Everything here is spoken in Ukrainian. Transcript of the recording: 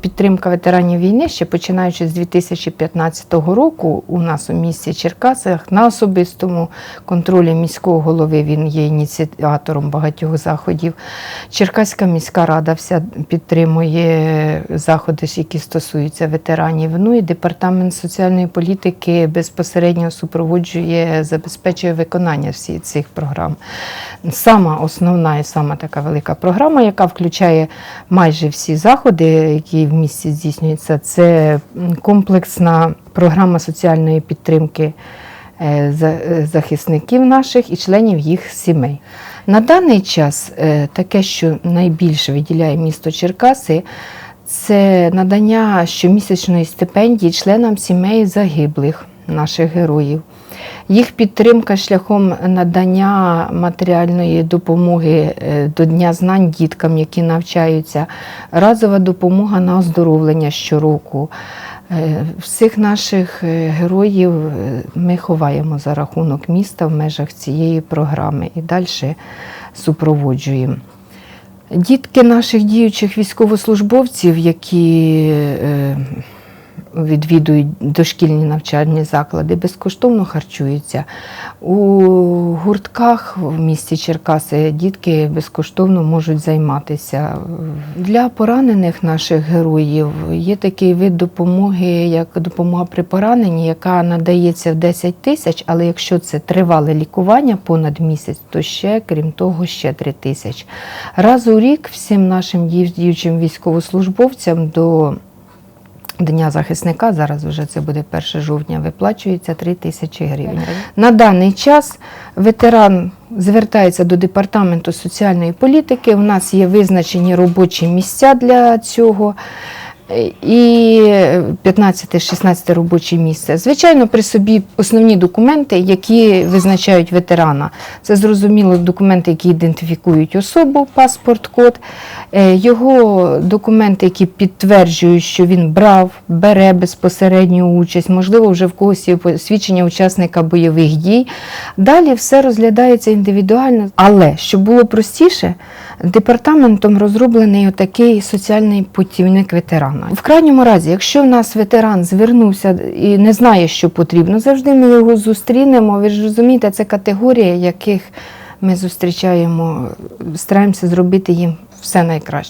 Підтримка ветеранів війни ще починаючи з 2015 року у нас у місті Черкасах на особистому контролі міського голови він є ініціатором багатьох заходів. Черкаська міська рада вся підтримує заходи, які стосуються ветеранів. Ну і департамент соціальної політики безпосередньо супроводжує, забезпечує виконання всіх цих програм. Сама основна і сама така велика програма, яка включає майже всі заходи, які в місті здійснюється. це комплексна програма соціальної підтримки е, е, захисників наших і членів їх сімей. На даний час е, таке, що найбільше виділяє місто Черкаси, це надання щомісячної стипендії членам сімей загиблих наших героїв. Їх підтримка шляхом надання матеріальної допомоги е, до Дня знань діткам, які навчаються, разова допомога на оздоровлення щороку. Е, Всіх наших е, героїв ми ховаємо за рахунок міста в межах цієї програми і далі супроводжуємо. Дітки наших діючих військовослужбовців, які відвідують дошкільні навчальні заклади, безкоштовно харчуються. У гуртках в місті Черкаси дітки безкоштовно можуть займатися. Для поранених наших героїв є такий вид допомоги, як допомога при пораненні, яка надається в 10 тисяч, але якщо це тривале лікування понад місяць, то ще, крім того, ще 3 тисяч. Раз у рік всім нашим діючим військовослужбовцям до Дня захисника, зараз вже це буде 1 жовтня, виплачується 3 тисячі гривень. На даний час ветеран звертається до департаменту соціальної політики. У нас є визначені робочі місця для цього. І 15-16 робочі місце. Звичайно, при собі основні документи, які визначають ветерана. Це зрозуміло документи, які ідентифікують особу, паспорт, код, Е, його документи, які підтверджують, що він брав, бере безпосередню участь, можливо, вже в когось є посвідчення учасника бойових дій. Далі все розглядається індивідуально. Але щоб було простіше, департаментом розроблений отакий соціальний путівник ветерана. В крайньому разі, якщо в нас ветеран звернувся і не знає, що потрібно, завжди ми його зустрінемо. Ви ж розумієте, це категорія, яких ми зустрічаємо, стараємося зробити їм все найкраще.